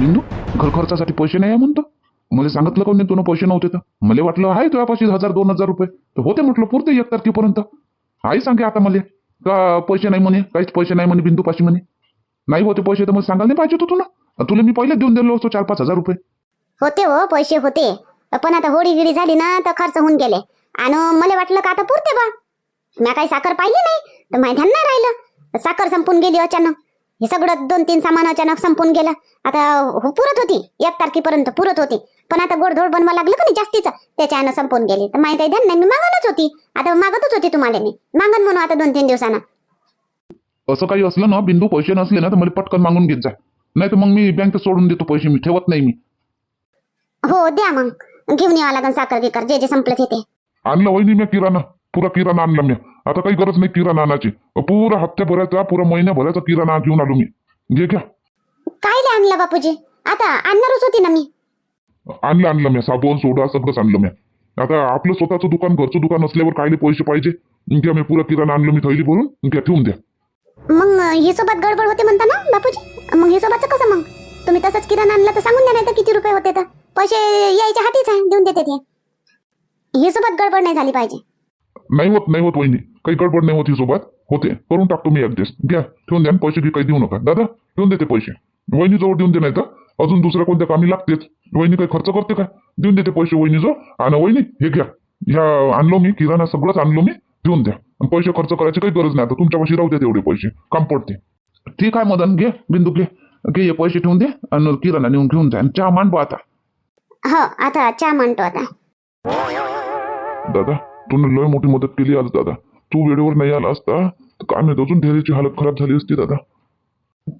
बिंदू घर खर्चासाठी पैसे नाही आहे म्हणतो. मला सांगितलं का नाही तुला पैसे नव्हते तर. मला वाटलं आहे तुझ्यापाशी हजार दोन हजार रुपये. तर होते म्हटलं पुरते एक तारखेपर्यंत. आई सांगे आता मला. का पैसे नाही म्हणे? काहीच पैसे नाही म्हणे बिंदू पाशी म्हणे. नाही होते पैसे तर मला सांगायला नाही पाहिजे होतं तुला. तुला मी पहिले देऊन दिलो असतो चार पाच हजार रुपये. होते हो पैसे होते. पण आता होळी गिळी झाली ना तर खर्च होऊन गेले. आणि मला वाटलं का आता पुरते बा. मी काही साखर पाहिली नाही तर माहिती नाही राहिलं. साखर संपून गेली अचानक. हे सगळं दोन तीन सामान अचानक संपून गेलं. आता हो पुरत होती. एक तारखेपर्यंत पुरत होती. पण आता गोडधोड बनवा लागलं का नाही जास्तीचं? त्याच्यानं संपून गेली. तर माहिती काही ध्यान नाही मी मागतच होती. आता मागतच होती तुम्हाला मी. मागन म्हणून आता दोन तीन दिवसानं. असं काही असलं ना बिंदू पैसे नसले ना तर मला पटकन मागून घेत जा. नाही तर मग मी बँकेत सोडून देतो पैसे मी ठेवत नाही मी. हो द्या मग. घेऊन यावं लागेल साखर बिकर जे जे संपलं ते. आणलं वहिनी मी किराणा. पुरा किराणा आणला मी. आता काही गरज नाही किराणा आणायची. पुरा हप्त्याभराचा पुरा महिन्याभराचा किराणा घेऊन आलो मी. घे घ्या. काय आणलं बापूजी? आता आणणारच होती ना मी. आणलं आणलं मी. साबण सोडा सगळंच आणलं मी. आता आपलं स्वतःचं दुकान घरचं दुकान असल्यावर कायले पैसे पाहिजे? घ्या मी पुरा किराणा आणलं मी थैली भरून. घ्या ठेवून द्या. मग हिशोबात गडबड होते म्हणता ना बापूजी? मग हिशोबाचं कसं मग? तुम्ही तसंच किराणा आणला तर सांगून द्या नाही तर किती रुपये होते तर. पैसे यायच्या हातीच आहे देऊन देते ते. हिशोबात गडबड नाही झाली पाहिजे. नाही होत नाही होत वहिनी. काही गडबड नाही होत सोबत होते. करून टाकतो मी ऍडजस्ट घ्या. ठेवून द्या पैसे घे काही देऊ नका. दादा ठेवून देते पैसे. वहिनी जवळ देऊन दे नाही तर अजून दुसऱ्या कोणत्या कामी लागतेच. वहिनी काही खर्च करते काय देऊन देते पैसे वहिनी जो आणि वहिनी हे घ्या. ह्या आणलो मी किराणा सगळंच आणलो मी देऊन द्या. आणि पैसे खर्च करायची काही गरज नाही. आता तुमच्यापाशी राहू द्या तेवढे पैसे. काम पडते. ठीक आहे मदन घे. बिंदू घे. घे हे पैसे ठेवून दे आणि किराणा नेऊन घेऊन जा आणि चहा मांडवा आता. हो आता चहा म्हणतो आता. दादा तुम्ही लय मोठी मदत केली आज दादा. तू वेळेवर नाही आला असता तर काय माहीत अजून धैर्याची हालत खराब झाली असती दादा.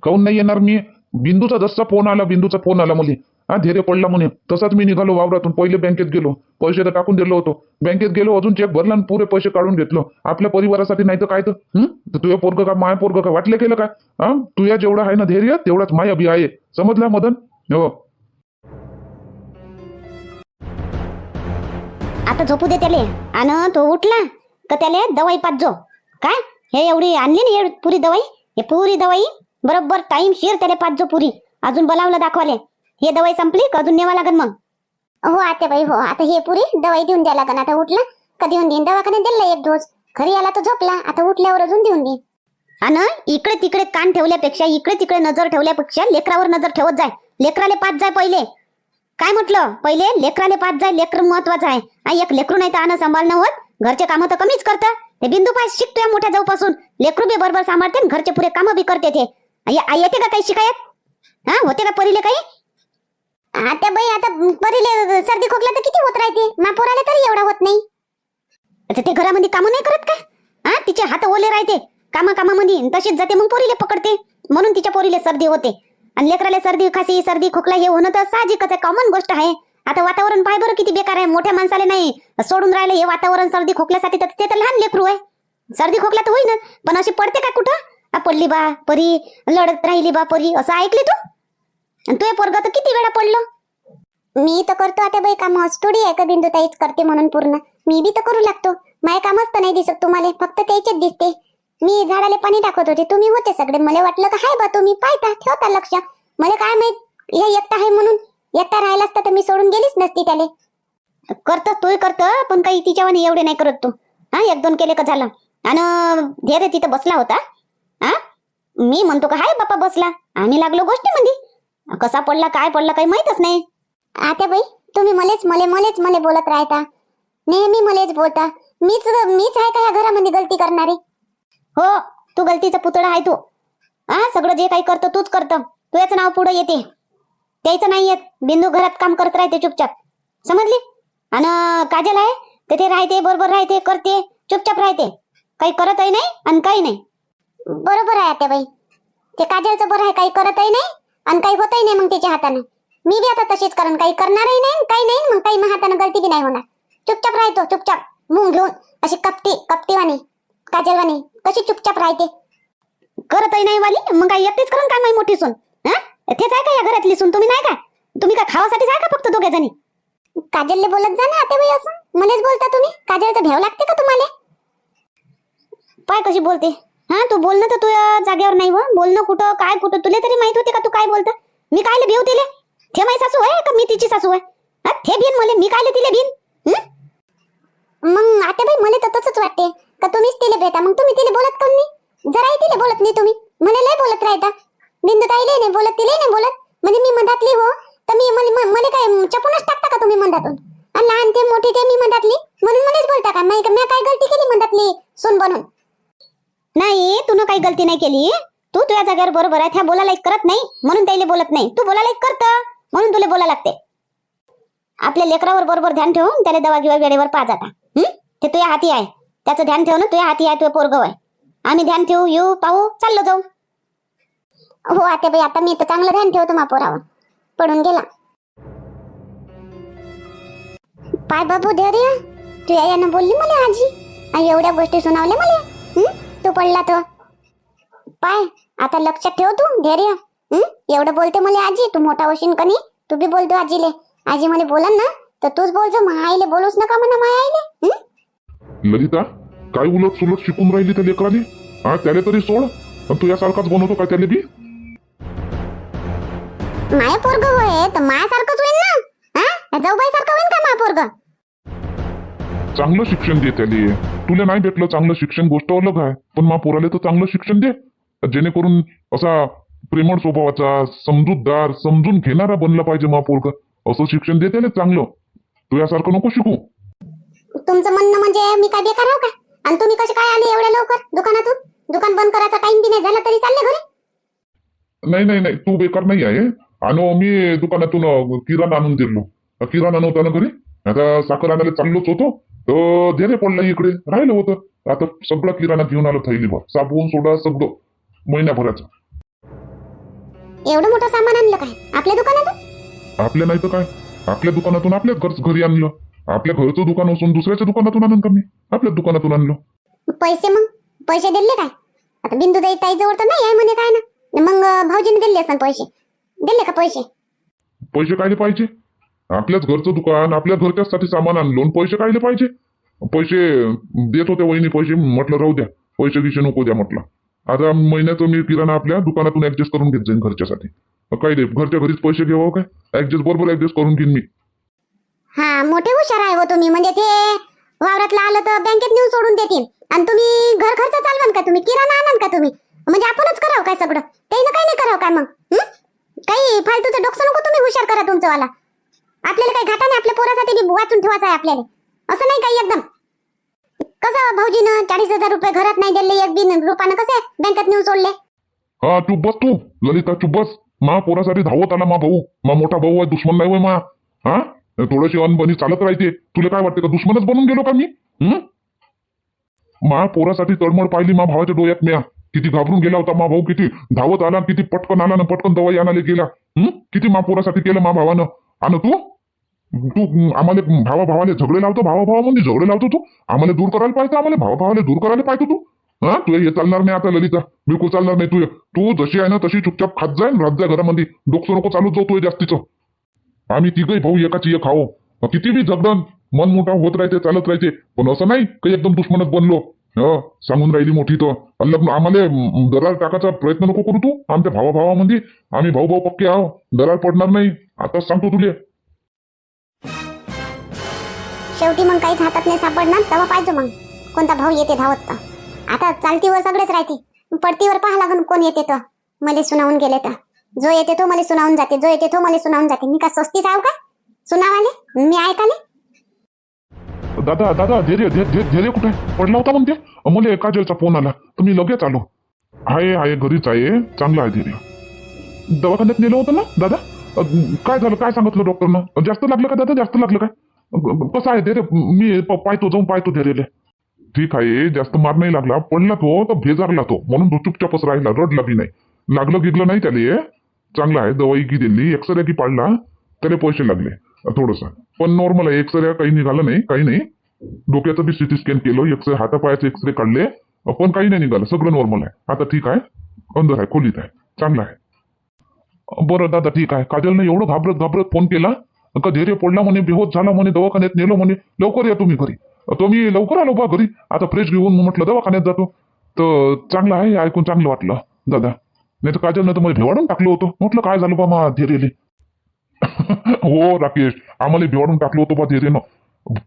काऊन नाही येणार मी? बिंदूचा जसा फोन आला बिंदूचा फोन आला मुली. हा धैर्य पडला म्हणे तसाच मी निघालो वावरातून पहिले बँकेत गेलो. पैसे तर टाकून दिलो होतो. बँकेत गेलो अजून चेक भरला आणि पुरे पैसे काढून घेतलो. आपल्या परिवारासाठी नाही तर काय तर? तुझ्या पोरग का माया पोरग का? वाटले केलं काय? हा? तुझ्या जेवढा आहे ना धैर्य तेवढाच माया बी आहे. समजला मदन? हो. आता झोपू दे त्याले. आणि तो उठला का त्याले दवाई पाजो काय? हे एवढी आणली ना हे पुरी दवाई? हे पुरी दवाई? बरोबर टाइम शेर त्याला पाजो पुरी. अजून बोलावलं दाखवाले. हे दवाई संपली का अजून नेवा लागन मग? हो आता बाई हो. आता हे पुरी दवाई देऊन द्या लागन. आता उठला का देऊन देईन? दवाखान्यात दिला एक डोस. घरी आला तो झोपला. आता उठल्यावर अजून देऊन देईन. आणि इकडे तिकडे कान ठेवल्यापेक्षा इकडे तिकडे नजर ठेवल्यापेक्षा लेकरावर नजर ठेवत जाय. लेकराले पाच जाय पहिले. काय म्हटलं? पहिले लेकराले पाच जाय लेकर महत्वाचं आहे. एक लेकरू नाही तर आणं सांभाळणं होत. घरचे कामं तर कमीच करतं. ते बिंदू पाय शिकतोय मोठ्या जाऊपासून. लेकरू बी बरोबर सांभाळते घरचे पुरे कामं बी करते ते. येते का काही शिकायत? हा होते का परीले काही? आता बाई आता परीले सर्दी खोकला तर किती होत राहते? मा पोराले तरी एवढा होत नाही. आता ते घरामध्ये कामं नाही करत का हा तिचे हात ओले राहते. कामा कामामध्ये तशीच जाते मग पोरीले पकडते. म्हणून तिच्या पोरीले सर्दी होते. आणि लेकराला सर्दी खासी सर्दी खोकला हे होणं तर साहजिकच आहे. कॉमन गोष्ट आहे. आता वातावरण पाय बरं किती बेकार आहे. मोठ्या माणसाला नाही. सोडून राहिले हे वातावरण सर्दी खोकल्यासाठी तर ते तर लहान लेकरू आहे. सर्दी खोकला तर होईन पण अशी पडते का कुठं? पडली बा परी लढत राहिली बा परी. असं ऐकली तू? आणि तुझ्या पोरग तर किती वेळा पडलो? मी तर करतो आता बाई काम. थोडी आहे का बिंदू ताईच करते म्हणून पूर्ण. मी बी तर करू लागतो. माय कामच तर नाही दिसत तुम्हाला. फक्त त्याचेच दिसते. मी झाडाला पाणी टाकत होते. तुम्ही होते सगळे. मला वाटलं का हाय बा तुम्ही पाहता ठेवता लक्ष. मला काय माहीत हे एकटा आहे म्हणून. एकटा राहिला असता तर मी सोडून गेलीच नसती त्याले. करतो तू करतो पण काही तिच्यावानी एवढे नाही करत तू. हा एक दोन केले का झालं. आणि धैर्य तिथं बसला होता. हा? मी म्हणतो का हाय बापा बसला. आम्ही लागलो गोष्टीमध्ये. कसा पडला काय पडला काही माहितच नाही. आता बाई तुम्ही मलेच मले मलेच मले बोलत राहता. नेहमी मलेच बोलता. मीच मीच आहे का ह्या घरामध्ये गलती करणारी? हो तू गलतीचा पुतळा आहे तू. हा सगळं जे काही करतो तूच करतो. तुझ्याच नाव पुढे येते. त्याचं नाही येत बिंदू घरात काम करत राहते चुपचाप. समजली? आणि काजल आहे? तिथे ते राहते बरोबर राहते करते चुपचाप राहते. काही करतही नाही आणि काही नाही. बरोबर आहे आता बाई ते काजलचं बरं आहे काही करतही नाही आणि काही होतही नाही मग त्याच्या हाताने. मी बी आता तशीच कारण काही करणारही नाही आणि काही नाही मग काही मग हाताने गलती बी नाही होणार. चुपचाप राहतो चुपचाप. मुंग घेऊन अशी कपटी कपटीवाणी. काजलवाणी कशी चुपचाप राहते? करतही नाही वाली मग काय एकटीच करून काय माही मोठी सून? हा? तेच आहे का या घरातली सून? तुम्ही नाही का? तुम्ही का खावासाठीच आहे का फक्त दोघे जणी काजलले बोलत जा ना आता असं. मलाच बोलता तुम्ही? काजलचा भ्याव लागते का तुम्हाला? पाय कशी बोलते? हा तू बोलणं तर तुझ्या जागेवर नाही व. बोलणं कुठं काय कुठं. तुला तरी माहीत होते का तू काय बोलत? मी कायले भेव तिले? ते माझी सासू आहे का मी तिची सासू आहे? थे ते बिन मले मी कायले तिले बिन? मग आता बाई मला तर तसंच वाटते. का तुम्हीच तिले भेटा? मग तुम्ही तिले बोलत कोण नाही? जराही तिले बोलत नाही तुम्ही. मला लय बोलत राहता. बिंदू ताईले नाही बोलत तिले नाही बोलत. म्हणजे मी मधातली हो. तर मी मला काय चपूनच टाकता का तुम्ही मधातून? आणि लहान ते मोठी ते मी मधातली? म्हणून मलाच बोलता का? मी काय गलती केली मधातली सून बनून? नाही तू काही गलती नाही केली. तू तुझ्या जागेवर बरोबर आहे त्या बोलायला एक करत नाही. म्हणून त्याला बोलत नाही. तू बोलायला एक करत. म्हणून तुला बोला लागते. आपल्या लेकरावर बरोबर ध्यान ठेवून त्याला दवा किंवा वेळेवर पा जाता. ते तुझ्या हाती आहे. त्याचं ध्यान ठेव ना तुझ्या हाती आहे तुझ्या पोरगव आहे आम्ही ध्यान ठेवू येऊ पाहू चाललो जाऊ. हो आता बाई आता मी तर चांगलं ध्यान ठेवतो मा पोरावर. पडून गेला. पाय बाबू दे रे. तू यानं बोलली मला आजी. आणि एवढ्या गोष्टी सुनावल्या मला. हं? तू पडला तर. पाय आता लक्षात ठेव तू धैर्य हं? एवढं बोलते मला आजी. तू मोठा होशील कनी तू बी बोलतो आजीले. आजी मला बोलन ना तर तूच बोलतो मग आईले बोलूच नका म्हणा माया आईले. हं? ललिता काय उलट सुलट शिकून राहिली त्या लेकराली हा त्याला तरी सोड. आणि तू यासारखाच बनवतो काय त्याला बी? माया पोरग होय तर मायासारखंच होईल ना? हा? जाऊबाई सारखं होईल का माया पोरग? चांगलं शिक्षण दे त्याले. तुला नाही भेटलं चांगलं शिक्षण गोष्ट अलग आहे पण मा पोराले तर चांगलं शिक्षण दे. जेणेकरून असा प्रेमळ स्वभावाचा समजूतदार समजून घेणारा बनला पाहिजे मा पोरग. असं शिक्षण दे त्याला चांगलं. तू यासारखं नको शिकू. तुमचं म्हणणं म्हणजे मी काय बेकार आहो का? आणि तुम्ही कसे काय आले एवढ्या लवकर दुकानातून? दुकान बंद करायचा टाइम बी नाही झाला तरी चालले घरी? नाही नाही नाही. तू बेकार नाही आहे. आणि मी दुकानातून किराणा आणून दिलो. किराणा नव्हता ना घरी? आता साखर आणायला चाललोच होतो. तर देणे पडला इकडे. राहिलं होतं. आता सगळं किराणा घेऊन आलो थैलीवर. साबण सोडा सगळं. महिन्याभराचं एवढं मोठं सामान आणलं काय? आपल्या दुकानातून? आपल्या नाही तर काय? आपल्या दुकानातून आपल्याच घर घरी आणलं. आपल्या घरचं दुकान असून दुसऱ्याच्या दुकानातून आणून कमी आपल्याच दुकानातून आणलं. पैसे मग? पैसे दिले काय? आता बिंदू ताई ताईजवळ तर नाही आहे म्हणे काय ना? मग भाऊजीने दिले असतात पैसे. दिले का पैसे? पैसे कायले पाहिजे? आपल्याच घरचं दुकान आपल्या घरच्यासाठी सामान आणलं आणि पैसे कायले पाहिजे? पैसे देत होते वहिनी पैसे म्हटलं राहू द्या. पैसे गिशे नको द्या म्हटलं. आता महिन्याचं मी किराणा आपल्या दुकानातून ऍडजस्ट करून घेत जाईन घरच्यासाठी. काय दे घरच्या घरीच पैसे घ्यावं काय? ऍडजस्ट बरोबर ऍडजस्ट करून घेईन मी. हा मोठे हुशार आहे हो तुम्ही. म्हणजे ते वावरातला आलं तर बँकेत नेऊन सोडून देतील. आणि तुम्ही घर खर्च चालवाल का तुम्ही? किराणा आणाल का तुम्ही? म्हणजे आपणच करावं काय सगळं? काही ना काही नाही करावं काय मग? काही फालतूचं डोकं नको तुम्ही हुशार करा तुमचं वाला आपल्याला काही घाटा नाही आपल्या पोरासाठी बी वाचून ठेवायचं आहे आपल्याला. असं नाही काही एकदम. कसं हो भाऊजीनं चाळीस हजार रुपये घरात नाही दिले एक बिन रुपानं कसे बँकेत नेऊन सोडले? हा चुप बस तू. ललिता चुप बस. मा पोरासाठी धावत आला मा भाऊ. मा मोठा भाऊ आहे दुश्मन नाही होय मा. हा? थोडीशी अनबनी चालत राहते. तुला काय वाटते का दुश्मनच बनून गेलो का मी? हम्म मा पोरासाठी तळमळ पाहिली मा भावाच्या डोळ्यात म्या. किती घाबरून गेला होता मा भाऊ किती धावत आला किती पटकन आला ना पटकन दवाई आणायला गेला. हम्म किती मा पोरासाठी केलं मा भावानं? आणि तू? तू आम्हाला भावा भावाले झगडे लावतो भावा भावामध्ये झगडे लावतो तू? आम्हाला दूर करायला पाहिजे आम्हाला भावा भावाने दूर करायला पाहिजे तू? हा? तुला हे चालणार नाही आता ललिता. बिलकुल चालणार नाही तू तू जशी आहे ना तशी चुपचाप खात जाय रात जा घरामध्ये. डोकसं नको चालू जाऊ तुझ्या जास्तीचं. आम्ही तिघही भाऊ एकाची एक खाओ किती बी जगदन मन मोठा होत राहते चालत राहते पण असं नाही काही एकदम दुश्मनच बनलो. सांगून राहिली मोठी तर. लग्न आम्हाला दरार टाकायचा प्रयत्न नको करू तू. आमच्या भावा भावामध्ये आम्ही भाऊ भाऊ पक्के आहो. दरार पडणार नाही. आताच सांगतो तुले. शेवटी मग काहीच हातात नाही सापडणार तेव्हा पाहिजे मग. कोणता भाऊ येते धावत आता चालतीवर सगळेच राहते. पडतीवर पाहा लागून कोण येते तर. मला सुनावून गेले तर. जो येते तो मला सुनावून जाते जो येते तो मला सुनावून जाते. मी का स्वस्तीच आहो का? सुनावाले? मी ऐकाले? दादा दादा धीरे धीरे धैर्य- कुठे? पडला होता म्हणते एका काजलचा फोन आला तुम्ही लगेच आलो. आहे आहे घरीच आहे. चांगला आहे धीरे. दवाखान्यात नेलं होतं ना दादा? काय झालं? काय सांगितलं डॉक्टरनं? जास्त लागलं का दादा? जास्त लागलं काय? कसं आहे धीरे? मी पाहतो जाऊन पाहतो धीरेले. ठीक आहे जास्त मार नाही लागला. पडला तो तर भेजारला तो. म्हणून चुपचापच राहिला. रडला बी नाही. लागलं गिगलं नाही त्याला चांगला आहे दवाई की दिली एक्सरे की पाडला त्याला पैसे लागले थोडस. पण नॉर्मल आहे एक्सरे काही निघालं नाही काही नाही. डोक्याचं बी सिटी स्कॅन केलं एक्सरे हातापायाचे एक्सरे काढले पण काही नाही निघालं सगळं नॉर्मल आहे. आता ठीक आहे अंदर आहे खोलीत आहे चांगलं आहे. बरं दादा ठीक आहे. काजलने एवढं घाबरत घाबरत फोन केला का धैर्य पडला म्हणे बेहोत झाला म्हणे दवाखान्यात नेलो म्हणे लवकर या तुम्ही घरी. तो मी लवकर आलो बा घरी. आता फ्रेश घेऊन म्हटलं दवाखान्यात जातो. तर चांगलं आहे हे ऐकून चांगलं वाटलं दादा. नाही तर काजलनं तर मला भेवाडून टाकलं होतं. म्हटलं काय झालं बा मा धैर्यले हो राकेश आम्हाला भिवाडून टाकलं होतं बा धीरेनं.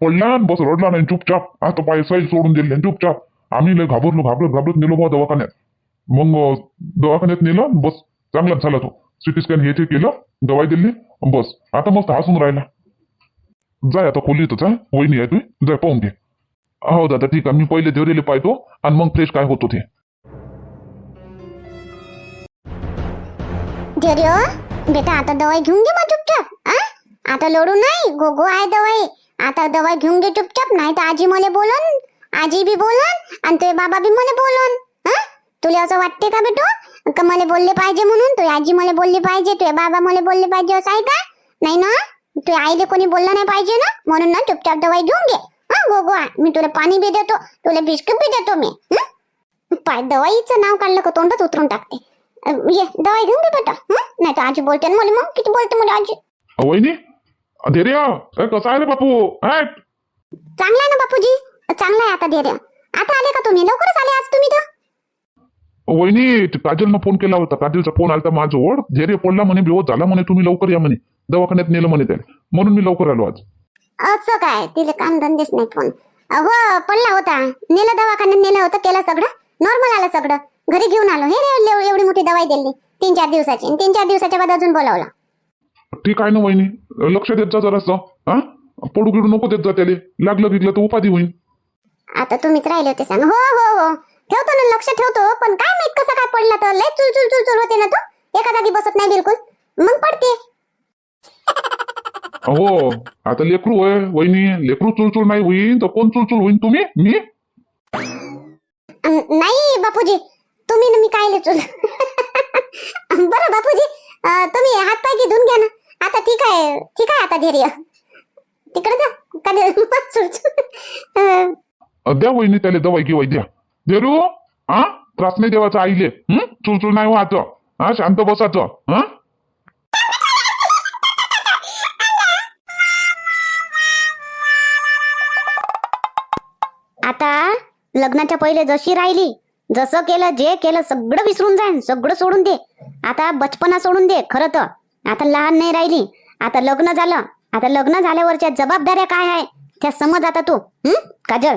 पडला बस रडला नाही चुपचाप. आता पाय साईल सोडून दिले आणि चुपचाप. आम्ही लय घाबरलो घाबरत घाबरत नेलो बा दवाखान्यात. मग दवाखान्यात नेलं बस चांगलाच झाला तो. सिटी स्कॅन हे ते केलं दवाई दिली बस. आता मस्त हसून राहिला. जाय आता खोलीतच आहे वहिनी आहे तुम्ही जाय पाहून घे. हो दादा ठीक आहे. मी पहिले देवरेले पाहतो आणि मग फ्रेश काय होतो ते. धैर्य हो. बेटा आता दवाई घेऊन घे मग चुपचाप आ? आता लोडू नाही गोगो आहे दवाई. आता दवाई घेऊन घे चुपचाप नाही तर आजी मला बोलन आजी बी बोलन आणि तुझे बाबा बी मला बोलन हा? तुला असं वाटते का बेटो? का मला बोलले पाहिजे म्हणून? तुझी आजी मला बोलली पाहिजे तुझे बाबा मला बोलले पाहिजे असं आहे का? नाही ना? तुझ्या आईले कोणी बोललं नाही पाहिजे ना? म्हणून ना चुपचाप दवाई घेऊन घे. हा गोगो आहे. मी तुला पाणी बी देतो तुला बिस्किट बी देतो मी पाय दवाईचं नाव काढलं का तोंडच उतरून टाकते. ये दवाई घेऊन घे बेटा. हं? नाही तर आजी बोलते ना मला मग किती बोलते मला आजी? वहिनी धैर्य. ए, कसा आहे रे बापू? हट चांगला आहे ना बापूजी? चांगला आहे आता धैर्य. आता आले का तुम्ही? लवकरच आले आज तुम्ही तर. वहिनी ते काजलनं फोन केला होता. काजलचा फोन आलता माझ्याजवळ धैर्य पडला म्हणे बेवत झाला म्हणे तुम्ही लवकर या म्हणे. दवाखान्यात नेलं म्हणे त्याला म्हणून मी लवकर आलो आज. असं काय? तिला काम धंदेच नाही फोन हो पडला होता. नेलं दवाखान्यात नेलं होतं केलं सगळं. नॉर्मल आलं सगळं. घरी घेऊन आलो. हे एवढी- मोठी दवाई दिली. तीन चार दिवसाची. तीन चार दिवसाच्या बाद अजून बोलावलं. ठीक आहे ना वहिनी. लक्ष देत जा जरासं. हा? पडू गिडू नको देत जा त्याले. लागलं बिगलं तर उपाधी होईल आता तुम्हीच राहिले होते सांग. हो हो हो. ठेवतो ना लक्ष ठेवतो. पण काय माहीत कसं काय पडला तर? लय चुल चुल चुल चुल होते ना तो. एका जागी बसत नाही बिलकुल. मग पडते. हो आता लेकरू होय वहिनी. लेकरू चुलचुल नाही होईन तर कोण चुलचुल होईन तुम्ही? मी? नाही बापूजी. तुम्ही न मी काय लेचूल बरं बापूजी तुम्ही हात पाय धुवून घ्या ना. आता ठीक आहे ठीक आहे आता धैर्य. तिकडे जा का द्या वहिनी त्याला दवाई गिवाई द्या. देरू? हा त्रास नाही देवाचा आईले. हं? चुलचुल नाही व्हायचं हा शांत बसायचं हा? आता लग्नाच्या पहिले जशी राहिली जसं केलं जे केलं सगळं विसरून जाईन सगळं सोडून दे. आता बचपना सोडून दे खरं तर. आता लहान नाही राहिली. आता लग्न झालं. आता लग्न झाल्यावरच्या जबाबदाऱ्या काय आहे? त्या समज आता तू. हम्म काजल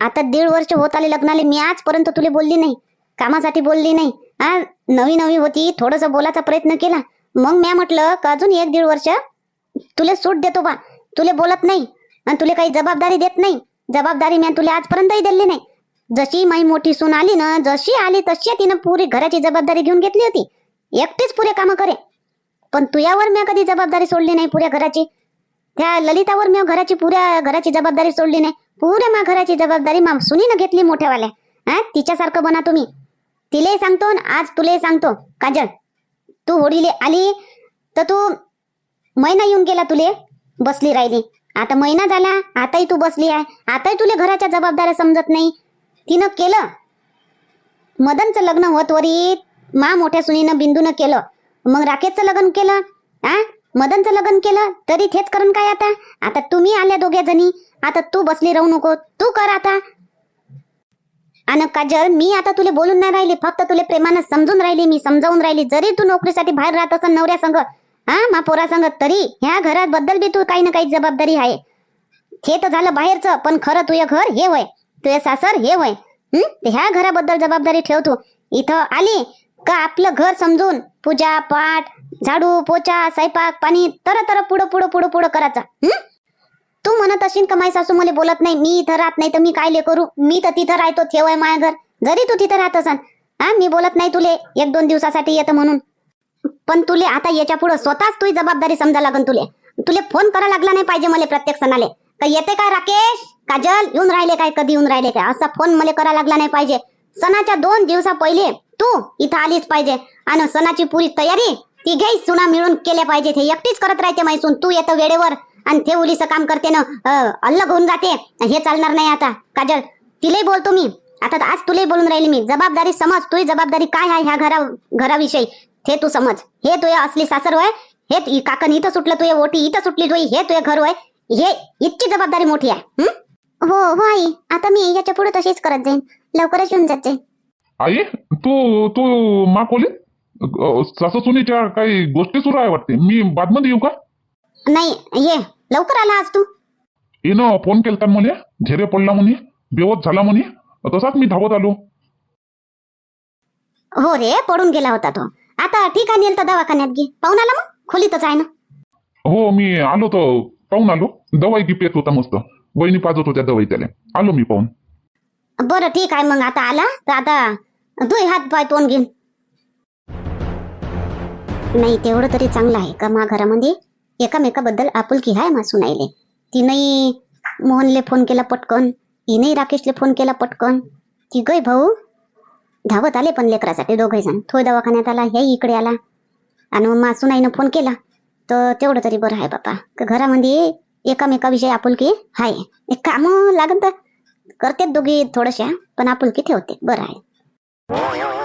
आता दीड वर्ष होत आले लग्नाले. मी आजपर्यंत तुला बोलली नाही. कामासाठी बोलली नाही. हा नवी नवी होती. थोडस बोलायचा प्रयत्न केला. मग म्या म्हटलं का अजून एक दीड वर्ष? तुला सूट देतो बा. तुला बोलत नाही. आणि तुला काही जबाबदारी देत नाही. जबाबदारी म्या तुला आजपर्यंतही दिली नाही. जशी माई मोठी सून आली ना जशी आली तशी तिनं पुरी घराची जबाबदारी घेऊन घेतली होती. एकटीच पुरे कामं करे. पण तुझ्यावर मी कधी जबाबदारी सोडली नाही पुऱ्या घराची? त्या ललितावर मी घराची पुऱ्या घराची जबाबदारी सोडली नाही. पुऱ्या मा घराची जबाबदारी मा सुनीनं घेतली मोठ्यावाल्या. हा? तिच्यासारखं बना तुम्ही. तिलाही सांगतो आज तुलाही सांगतो. काजल तू होडीले आली तर तू महिना येऊन गेला तुले? बसली राहिली. आता महिना झाला आताही तू बसली आहे. आताही तुला घराच्या जबाबदाऱ्या समजत नाही. तिनं केलं. मदनचं लग्न होत वरी मा मोठ्या सुनीनं बिंदूनं केलं. मग राकेशचं लग्न केलं. आ? मदनचं लग्न केलं. तरी तेच करण काय आता? आता तुम्ही आल्या दोघ्या जणी. आता तू बसली राहू नको. तू कर आता. आणि काजल मी आता तुला बोलून नाही राहिली. फक्त तुला प्रेमानं समजून राहिली मी. समजावून राहिली. जरी तू नोकरीसाठी बाहेर राहत असेल नवऱ्या संग हा मा पोरा संग तरी ह्या घरात बद्दल बी तू काही ना काही जबाबदारी आहे. हे तर झालं बाहेरचं पण खरं तुझं घर हे वय तुझे सासर हे वय. ह्या घराबद्दल जबाबदारी ठेव तू. इथं आली का आपलं घर समजून पूजा पाठ झाडू पोचा स्वयंपाक पाणी तर तर पुढं पुढं पुढं पुढं करायचं. तू म्हणत असेल का माई सासू मला बोलत नाही मी इथं राहत नाही तर मी काय ले करू? मी तर तिथं राहतो ठेवाय माय घर. जरी तू तिथं राहत असन. हा मी बोलत नाही तुले एक दोन दिवसासाठी येतं म्हणून. पण तुले आता याच्यापुढे स्वतःच तुझी जबाबदारी समजा लागन तुले. तुले फोन करा लागला नाही पाहिजे मला प्रत्येक सणाले. का येते काय राकेश? काजल येऊन राहिले काय? कधी येऊन राहिले काय? असा फोन मला करा लागला नाही पाहिजे. सणाच्या दोन दिवसा पहिले तू इथं आलीच पाहिजे. आणि सणाची पुरी तयारी ती घे सुना मिळून केल्या पाहिजे. ते एकटीच करत राहते मैसून तू येतं वेळेवर. आणि ते उलीचं काम करते ना अलग होऊन जाते. हे चालणार नाही आता. काजल तिलाही बोलतो मी. आता आज तुलाही बोलून राहिली मी. जबाबदारी समज. तुझी जबाबदारी काय आहे ह्या घरा घराविषयी? हे तू समज. हे तुझे असली सासर होय हे काकण इथं सुटलं तुझे ओटी इथं सुटली तुझी हे तुझे घर होय. हे इतकी जबाबदारी मोठी आहे. हं? हो आई. आता मी याच्यापुढे तशीच करत जाईन. लवकरच येऊन जात. आई तू तू मा खोली अ, सासू सुनीच्या काही गोष्टी सुरू आहे वाटते. मी बादमध्ये येऊ का? नाही ये. लवकर आला आज तू. येणं फोन केलता म्हणे झेरे पडला म्हणे बेवत झाला म्हणे. तसाच मी धावत आलो. हो रे पडून गेला होता तो. आता ठीक आहे नेल तर दवाखान्यात घे. पाहून आला मग? खोलीतच आहे ना? हो मी आलो तर पाहून आलो. दवाई की पेत होता मस्त. बहिणी पाजत होत्या दवाई त्याला आलो मी पाहून. बरं ठीक आहे मग. आता आला? तर आता दुई हात पाय तोंड घेऊन. नाही तेवढं तरी चांगलं आहे का मा घरामध्ये एकामेकाबद्दल आपुलकी आहे मा सुनायले तिनंही मोहनले फोन केला पटकन. हिनंही राकेशले फोन केला पटकन. ती गय भाऊ. धावत आले पण लेकरासाठी दोघे जण. थोय दवाखान्यात आला हे इकडे आला. आणि मग मा सुनाईनं फोन केला. तर तेवढं तरी बरं आहे बापा. का घरामध्ये एकामेकाविषयी आपुलकी आहे एक काम लागत तर दोघी थोडशा पण आपुलकी ठेवते. बरं आहे.